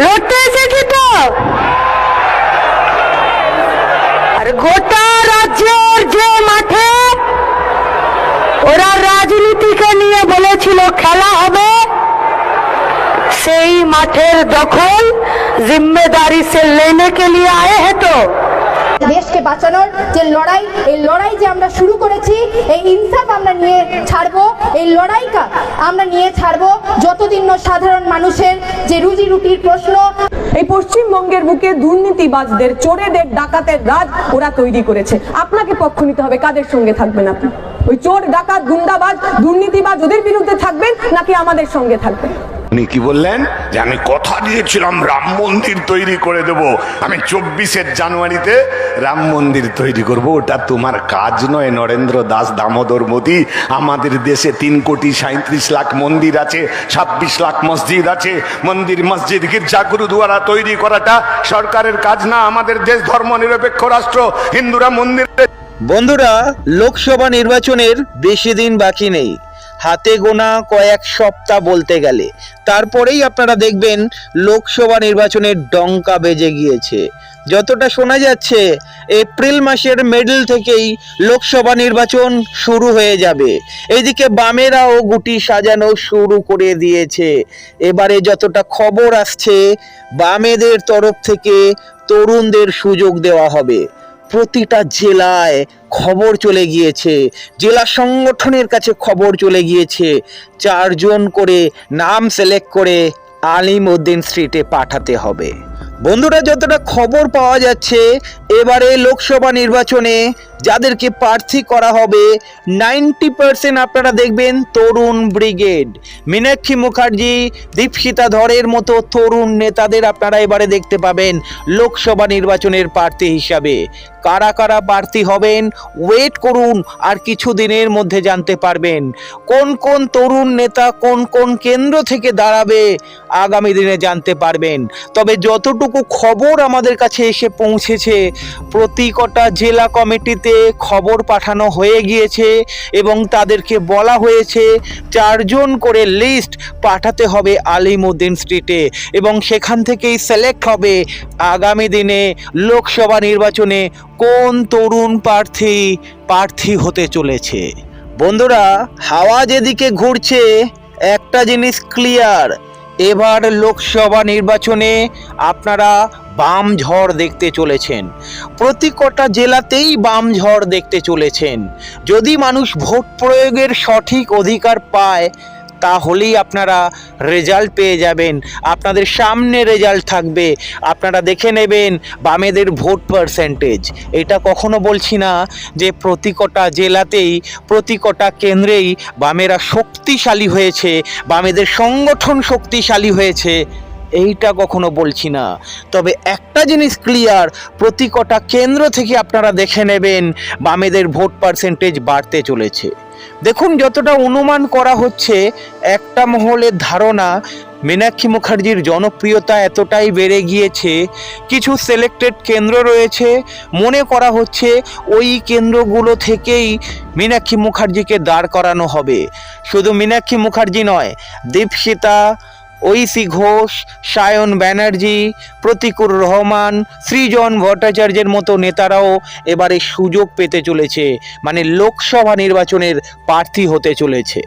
লড়তে এসেছি তো? আর গোটা রাজ্যের যে মাঠে ওরা রাজনীতিকে নিয়ে বলেছিল খেলা হবে, সেই মাঠের দখল জিম্মেদারি সে লেনে কে লিয়ে আয়ে হ্যাঁ তো দেশকে বাঁচানোর যে লড়াই, এই লড়াই যে আমরা শুরু করেছি, এই ইনসাফ আমরা নিয়ে ছাড়বো, এই লড়াইটা আমরা নিয়ে ছাড়বো যতদিন সাধারণ মানুষের যে রুজি রুটির প্রশ্ন। এই পশ্চিমবঙ্গের বুকে দুর্নীতিবাজদের, চোরেদের, ডাকাতের রাজ ওরা তৈরি করেছে। আপনাকে পক্ষ নিতে হবে, কাদের সঙ্গে থাকবেন আপনি? ওই চোর, ডাকাত, গুন্ডাবাজ, দুর্নীতিবাজ ওদের বিরুদ্ধে থাকবেন নাকি আমাদের সঙ্গে থাকবেন? উনি কি বললেন? যে আমি কথা দিয়েছিলাম, রাম মন্দির তৈরি করে দেব। আমি চব্বিশের জানুয়ারিতে রাম মন্দির তৈরি করব। ওটা তোমার কাজ নয়, নরেন্দ্র দাস, দামোদর মোদী। আমাদের দেশে তিন কোটি সাঁত্রিশ লাখ মন্দির আছে, ছাব্বিশ লাখ মসজিদ আছে। মন্দির, মসজিদ, গির্জা, গুরুদুয়ারা তৈরি করাটা সরকারের কাজ না, আমাদের দেশ ধর্ম নিরপেক্ষ রাষ্ট্র। হিন্দুরা মন্দিরে বন্ধুরা, লোকসভা নির্বাচনের বেশি দিন বাকি নেই। হাতে গোনা কয়েক সপ্তাহ বলতে গেলে। তারপরেই আপনারা দেখবেন লোকসভা নির্বাচনের ডঙ্কা বেজে গিয়েছে। যতটা শোনা যাচ্ছে, এপ্রিল মাসের মিডল থেকেই লোকসভা নির্বাচন শুরু হয়ে যাবে। এদিকে বামেরাও গুটি সাজানো শুরু করে দিয়েছে। এবারে যতটা খবর আসছে, বামেদের তরফ থেকে তরুণদের সুযোগ দেওয়া হবে। প্রতিটা জেলায় খবর চলে গিয়েছে। জেলা সংগঠনের কাছে খবর চলে গিয়েছে। চারজন করে নাম সিলেক্ট করে আলিম উদ্দিন স্ট্রিটে পাঠাতে হবে। বন্ধুরা, যতটা খবর পাওয়া যাচ্ছে, এবারে লোকসভা নির্বাচনে যাদেরকে প্রার্থী করা হবে নাইনটি পার্সেন্ট আপনারা দেখবেন তরুণ ব্রিগেড। মীনাক্ষী মুখার্জি, দীপশিতা ধরের মতো তরুণ নেতাদের আপনারা এবারে দেখতে পাবেন লোকসভা নির্বাচনের প্রার্থী হিসাবে। কারা কারা প্রার্থী হবেন ওয়েট করুন আর কিছু দিনের মধ্যে জানতে পারবেন। কোন কোন তরুণ নেতা কোন কোন কেন্দ্র থেকে দাঁড়াবে আগামী দিনে জানতে পারবেন। তবে যতটুকু খবর আমাদের কাছে এসে পৌঁছেছে, প্রতি কটা জেলা কমিটিতে খবর পাঠানো হয়ে গিয়েছে এবং তাদেরকে বলা হয়েছে চারজন করে লিস্ট পাঠাতে হবে আলিমুদ্দিন স্ট্রিটে এবং সেখান থেকেই সিলেক্ট হবে আগামী দিনে লোকসভা নির্বাচনে কোন তরুণ প্রার্থী প্রার্থী হতে চলেছে। বন্ধুরা, হাওয়া যেদিকে ঘুরছে, একটা জিনিস ক্লিয়ার এবার লোকসভা নির্বাচনে আপনারা বাম ঝড় দেখতে চলেছেন। প্রতি কটা জেলাতেই বাম ঝড় দেখতে চলেছেন। যদি মানুষ ভোট প্রয়োগের সঠিক অধিকার পায়, তাহলেই আপনারা রেজাল্ট পেয়ে যাবেন। আপনাদের সামনে রেজাল্ট থাকবে। আপনারা দেখে নেবেন বামেদের ভোট পার্সেন্টেজ। এটা কখনো বলছি না যে প্রতি কটা জেলাতেই, প্রতি কটা কেন্দ্রেই বামেরা শক্তিশালী হয়েছে, বামেদের সংগঠন শক্তিশালী হয়েছে। এইটা কখনো বলছি না। তবে একটা জিনিস ক্লিয়ার প্রতি কটা কেন্দ্র থেকে আপনারা দেখে নেবেন বামেদের ভোট পার্সেন্টেজ বাড়তে চলেছে। দেখুন যতটা অনুমান করা হচ্ছে, একটা মহলের ধারণা মীনাক্ষী মুখার্জির জনপ্রিয়তা এতটাই বেড়ে গিয়েছে, কিছু সিলেক্টেড কেন্দ্র রয়েছে, মনে করা হচ্ছে ওই কেন্দ্রগুলো থেকেই মীনাক্ষী মুখার্জিকে দাঁড় করানো হবে। শুধু মীনাক্ষী মুখার্জি নয়, দীপশিতা ঐশী ঘোষ, সায়ন ব্যানার্জি, প্রতিকুর রহমান, সৃজন ভট্টাচার্যের মতো নেতারাও এবারে সুযোগ পেতে চলেছে। মানে লোকসভা নির্বাচনের প্রার্থী হতে চলেছে।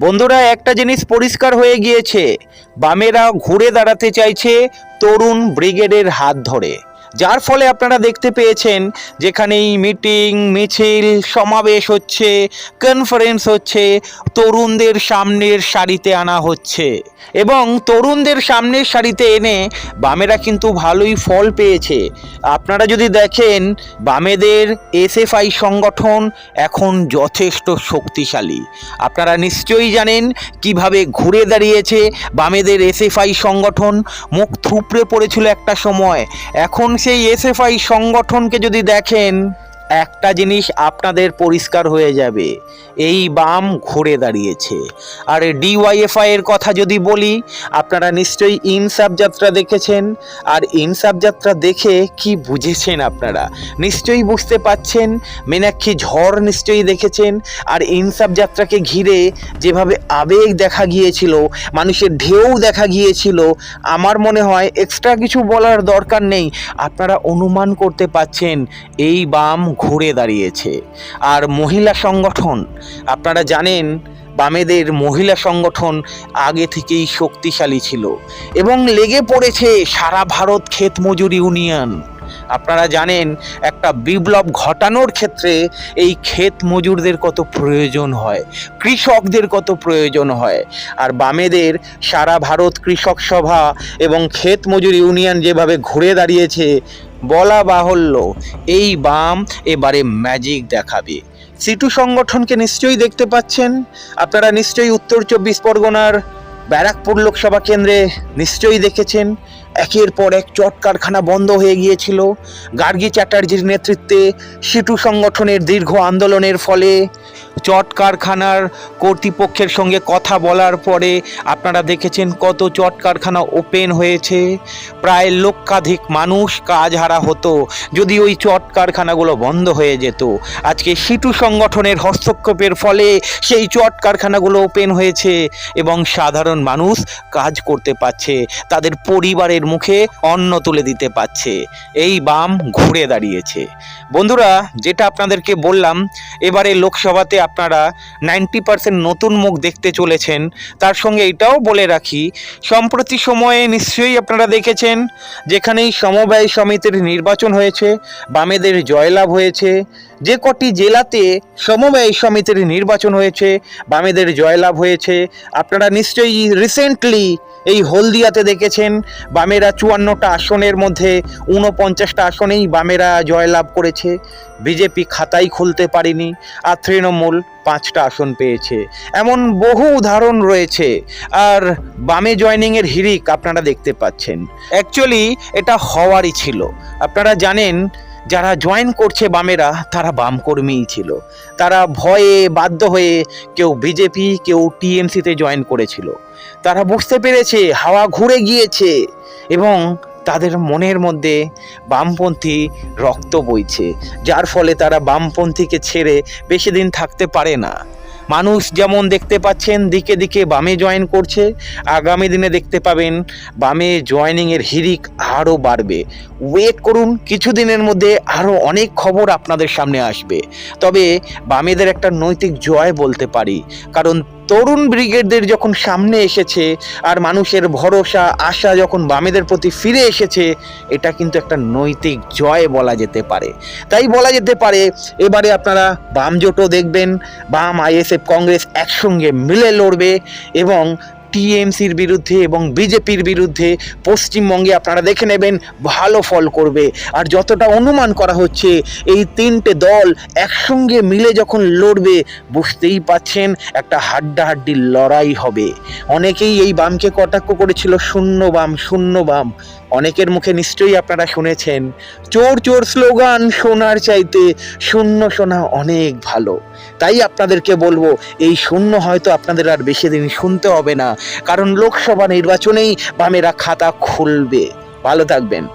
বন্ধুরা, একটা জিনিস পরিষ্কার হয়ে গিয়েছে। বামেরা ঘুরে দাঁড়াতে চাইছে তরুণ ব্রিগেডের হাত ধরে। যার ফলে আপনারা দেখতে পেয়েছেন যেখানেই মিটিং, মিছিল, সমাবেশ হচ্ছে কনফারেন্স হচ্ছে, তরুণদের সামনের সারিতে আনা হচ্ছে। এবং তরুণদের সামনের সারিতে এনে বামেরা কিন্তু ভালোই ফল পেয়েছে। আপনারা যদি দেখেন, বামেদের এসএফআই সংগঠন এখন যথেষ্ট শক্তিশালী। আপনারা নিশ্চয়ই জানেন কীভাবে ঘুরে দাঁড়িয়েছে বামেদের এসএফআই সংগঠন। মুখ থুপড়ে পড়েছিল একটা সময়। এখন সেই এসএফআই সংগঠনকে যদি দেখেন একটা জিনিস আপনাদের পরিষ্কার হয়ে যাবে। এই বাম ঘুরে দাঁড়িয়েছে। আর ডিওয়াইএফআই এর কথা যদি বলি, আপনারা নিশ্চয়ই ইনসাফ যাত্রা দেখেছেন। আর ইনসাফ যাত্রা দেখে কি বুঝেছেন আপনারা? নিশ্চয়ই বুঝতে পাচ্ছেন, মীনাক্ষী ঝড় নিশ্চয়ই দেখেছেন। আর ইনসাফ যাত্রাকে ঘিরে যেভাবে আবেগ দেখা গিয়েছিল, মানুষের ঢেউ দেখা গিয়েছিল, আমার মনে হয় এক্সট্রা কিছু বলার দরকার নেই। আপনারা অনুমান করতে পাচ্ছেন, এই বাম ঘুরে দাঁড়িয়েছে। আর মহিলা সংগঠন, আপনারা জানেন, বামেদের মহিলা সংগঠন আগে থেকেই শক্তিশালী ছিল এবং লেগে পড়েছে সারা ভারত ক্ষেত মজুরি ইউনিয়ন। আপনারা জানেন, একটা বিপ্লব ঘটানোর ক্ষেত্রে এই ক্ষেত মজুরদের কত প্রয়োজন হয়, কৃষকদের কত প্রয়োজন হয়। আর বামেদের সারা ভারত কৃষক সভা এবং ক্ষেত মজুর ইউনিয়ন যেভাবে ঘুরে দাঁড়িয়েছে বলা বাহুল্য, এই বাম এবারে ম্যাজিক দেখাবে। সিটু সংগঠনকে নিশ্চয়ই দেখতে পাচ্ছেন। আপনারা নিশ্চয়ই উত্তর চব্বিশ পরগনার ব্যারাকপুর লোকসভা কেন্দ্রে নিশ্চয়ই দেখেছেন। একের পর এক চট কারখানা বন্ধ হয়ে গিয়েছিল। গার্গী চ্যাটার্জির নেতৃত্বে সিটু সংগঠনের দীর্ঘ আন্দোলনের ফলে চট কারখানার কর্তৃপক্ষের সঙ্গে কথা বলার পরে আপনারা দেখেছেন কত চট কারখানা ওপেন হয়েছে। প্রায় লক্ষাধিক মানুষ কাজ হারা হতো, যদি ওই চট কারখানাগুলো বন্ধ হয়ে যেত। আজকে সিটু সংগঠনের হস্তক্ষেপের ফলে সেই চট কারখানাগুলো ওপেন হয়েছে এবং সাধারণ মানুষ কাজ করতে পারছে, তাদের পরিবারের মুখে অন্ন তুলে দিতে পারছে। এই বাম ঘুরে দাঁড়িয়েছে। বন্ধুরা, যেটা আপনাদেরকে বললাম, এবারে লোকসভাতে আপনারা নাইনটি পার্সেন্ট নতুন মুখ দেখতে চলেছেন। তার সঙ্গে এটাও বলে রাখি, সম্প্রতি সময়ে নিশ্চয়ই আপনারা দেখেছেন, যেখানেই সমবায় সমিতির নির্বাচন হয়েছে, বামেদের জয়লাভ হয়েছে, যে কটি জেলাতে সমবায় সমিতির নির্বাচন হয়েছে, বামেদের জয়লাভ হয়েছে। আপনারা নিশ্চয়ই রিসেন্টলি এই হলদিয়াতে দেখেছেন বামেরা চুয়ান্নটা আসনের মধ্যে ঊনপঞ্চাশটা আসনেই বামেরা জয়লাভ করেছে। বিজেপি খাতাই খুলতে পারেনি, আর তৃণমূল পাঁচটা আসন পেয়েছে। এমন বহু উদাহরণ রয়েছে, আর বামে জয়নিংয়ের হিরিক আপনারা দেখতে পাচ্ছেন। অ্যাকচুয়ালি এটা হওয়ারই ছিল। আপনারা জানেন যারা জয়েন করছে বামেরা, তারা বামকর্মীই ছিল। তারা ভয়ে বাধ্য হয়ে কেউ বিজেপি কেউ টিএমসিতে জয়েন করেছিল। তারা বুঝতে পেরেছে, হাওয়া ঘুরে গিয়েছে এবং তাদের মনের মধ্যে বামপন্থী রক্ত বইছে, যার ফলে তারা বামপন্থীকে ছেড়ে বেশি দিন থাকতে পারে না। মানুষ যেমন দেখতে পাচ্ছেন, দিকে দিকে বামে জয়েন করছে। আগামী দিনে দেখতে পাবেন, বামে জয়েনিংয়ের হিরিক আরও বাড়বে। ওয়েট করুন কিছু দিনের মধ্যে আরও অনেক খবর আপনাদের সামনে আসবে। তবে বামেদের একটা নৈতিক জয় বলতে পারি। কারণ তরুণ ব্রিগেডদের যখন সামনে এসেছে আর মানুষের ভরসা, আশা যখন বামেদের প্রতি ফিরে এসেছে, এটা কিন্তু একটা নৈতিক জয় বলা যেতে পারে। তাই বলা যেতে পারে, এবারে আপনারা বাম জোটও দেখবেন, বাম আইএসএফ কংগ্রেস একসঙ্গে মিলে লড়বে এবং টিএমসির বিরুদ্ধে এবং বিজেপির বিরুদ্ধে পশ্চিমবঙ্গে আপনারা দেখে নেবেন, ভালো ফল করবে। আর যতটা অনুমান করা হচ্ছে, এই তিনটে দল একসঙ্গে মিলে যখন লড়বে, বুঝতেই পাচ্ছেন একটা হাড্ডাহাড্ডি লড়াই হবে। অনেকেই এই বামকে কটাক্ষ করেছিল, শূন্য বাম শূন্য বাম। অনেকের মুখে নিশ্চয়ই আপনারা শুনেছেন, চোর চোর স্লোগান শোনার চাইতে শূন্য শোনা অনেক ভালো। তাই আপনাদেরকে বলব, এই শূন্য হয়তো আপনাদের আর বেশি দিন শুনতে হবে না, কারণ লোকসভা নির্বাচনেই বামেরা খাতা খুলবে। ভালো থাকবেন।